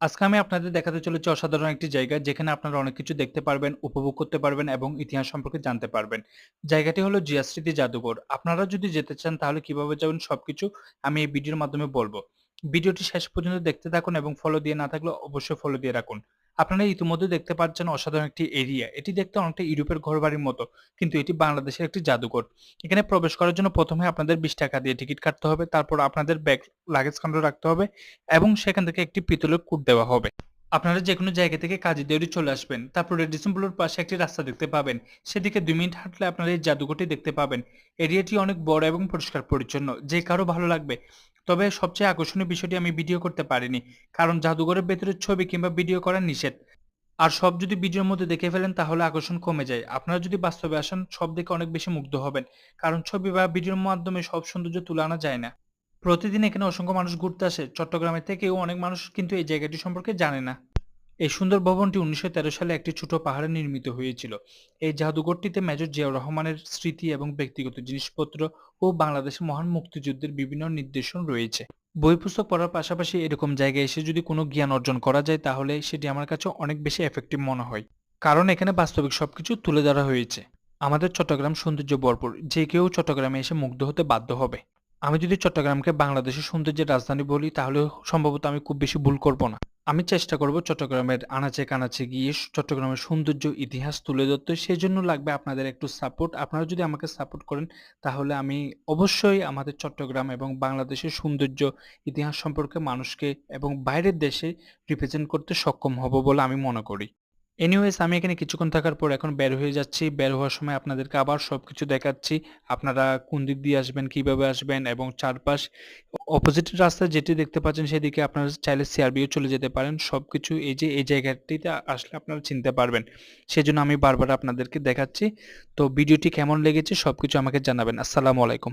আজকে আমি আপনাদের দেখাতে চলেছি অসাধারণ একটি জায়গা যেখানে আপনারা অনেক কিছু দেখতে পারবেন, উপভোগ করতে পারবেন এবং ইতিহাস সম্পর্কে জানতে পারবেন। জায়গাটি হলো জিয়া স্মৃতি জাদুঘর। আপনারা যদি যেতে চান তাহলে কীভাবে যাবেন সবকিছু আমি এই ভিডিওর মাধ্যমে বলব ভিডিওটি শেষ পর্যন্ত দেখতে থাকুন এবং ফলো দিয়ে না থাকলে অবশ্যই ফলো দিয়ে রাখুন। আপনারা ইতিমধ্যে দেখতে পাচ্ছেন অসাধারণ একটি এরিয়া। এটি দেখতে অনেকটা ইউরোপের ঘরবাড়ির মতো, কিন্তু এটি বাংলাদেশের একটি জাদুঘর। এখানে প্রবেশ করার জন্য প্রথমে আপনাদের ২০ টাকা দিয়ে টিকিট কাটতে হবে। তারপর আপনাদের ব্যাগ লাগেজ কাউন্টারে রাখতে হবে এবং সেখান থেকে একটি পিতলের কূট দেওয়া হবে। আপনারা যেকোনো জায়গা থেকে কাজী দেউরি চলে আসবেন। তারপর রেডিসন ব্লুর পাশে একটি রাস্তা দেখতে পাবেন। সেদিকে ২ মিনিট হাঁটলে আপনারা এই জাদুঘরটি দেখতে পাবেন। এরিয়াটি অনেক বড় এবং পরিষ্কার পরিচ্ছন্ন। যে কারও ভালো লাগবে। তবে সবচেয়ে আকর্ষণীয় বিষয়টি আমি ভিডিও করতে পারিনি। কারণ জাদুঘরের ভেতরে ছবি কিংবা ভিডিও করা নিষেধ। আর সব যদি ভিডিওর মধ্যে দেখে ফেলেন তাহলে আকর্ষণ কমে যায়। আপনারা যদি বাস্তবে আসেন, সব দেখে অনেক বেশি মুগ্ধ হবেন। কারণ ছবি বা ভিডিওর মাধ্যমে সব সৌন্দর্য তুলে আনা যায় না। প্রতিদিন এখানে অসংখ্য মানুষ ঘুরতে আসে। চট্টগ্রামের থেকেও অনেক মানুষ কিন্তু এই জায়গাটি সম্পর্কে জানে না। এই সুন্দর ভবনটি ১৯১৩ সালে একটি ছোট পাহাড়ে নির্মিত হয়েছিল। এই জাদুঘরটিতে মেজর জিয়াউর রহমানের স্মৃতি এবং ব্যক্তিগত জিনিসপত্র ও বাংলাদেশের মহান মুক্তিযুদ্ধের বিভিন্ন নির্দেশন রয়েছে। বই পুস্তক পড়ার পাশাপাশি এরকম জায়গায় এসে যদি কোনো জ্ঞান অর্জন করা যায়, তাহলে সেটি আমার কাছে অনেক বেশি এফেক্টিভ মনে হয়। কারণ এখানে বাস্তবিক সবকিছু তুলে ধরা হয়েছে। আমাদের চট্টগ্রাম সৌন্দর্য ভরপুর। যে কেউ চট্টগ্রামে এসে মুগ্ধ হতে বাধ্য হবে। আমি যদি চট্টগ্রামকে বাংলাদেশের সৌন্দর্যের রাজধানী বলি তাহলে সম্ভবত আমি খুব বেশি ভুল করব না। আমি চেষ্টা করব চট্টগ্রামের আনাচে কানাচে গিয়ে চট্টগ্রামের সৌন্দর্য, ইতিহাস তুলে ধরতে। সেই জন্য লাগবে আপনাদের একটু সাপোর্ট। আপনারা যদি আমাকে সাপোর্ট করেন, তাহলে আমি অবশ্যই আমাদের চট্টগ্রাম এবং বাংলাদেশের সৌন্দর্য, ইতিহাস সম্পর্কে মানুষকে এবং বাইরের দেশে রিপ্রেজেন্ট করতে সক্ষম হব বলে আমি মনে করি। এনিওয়েজ আমি এখানে কিছুক্ষণ থাকার পর এখন বের হয়ে যাচ্ছি। বের হওয়ার সময় আপনাদেরকে আবার সব কিছু দেখাচ্ছি। আপনারা কোন দিক দিয়ে আসবেন, কীভাবে আসবেন এবং চারপাশ অপোজিট রাস্তা যেটি দেখতে পাচ্ছেন সেদিকে আপনারা চাইলে সিআরবিও চলে যেতে পারেন। সব কিছু এই যে এই জায়গাটিতে আসলে আপনারা চিনতে পারবেন। সেজন্য আমি বারবার আপনাদেরকে দেখাচ্ছি। তো ভিডিওটি কেমন লেগেছে সব কিছু আমাকে জানাবেন। আসসালামু আলাইকুম।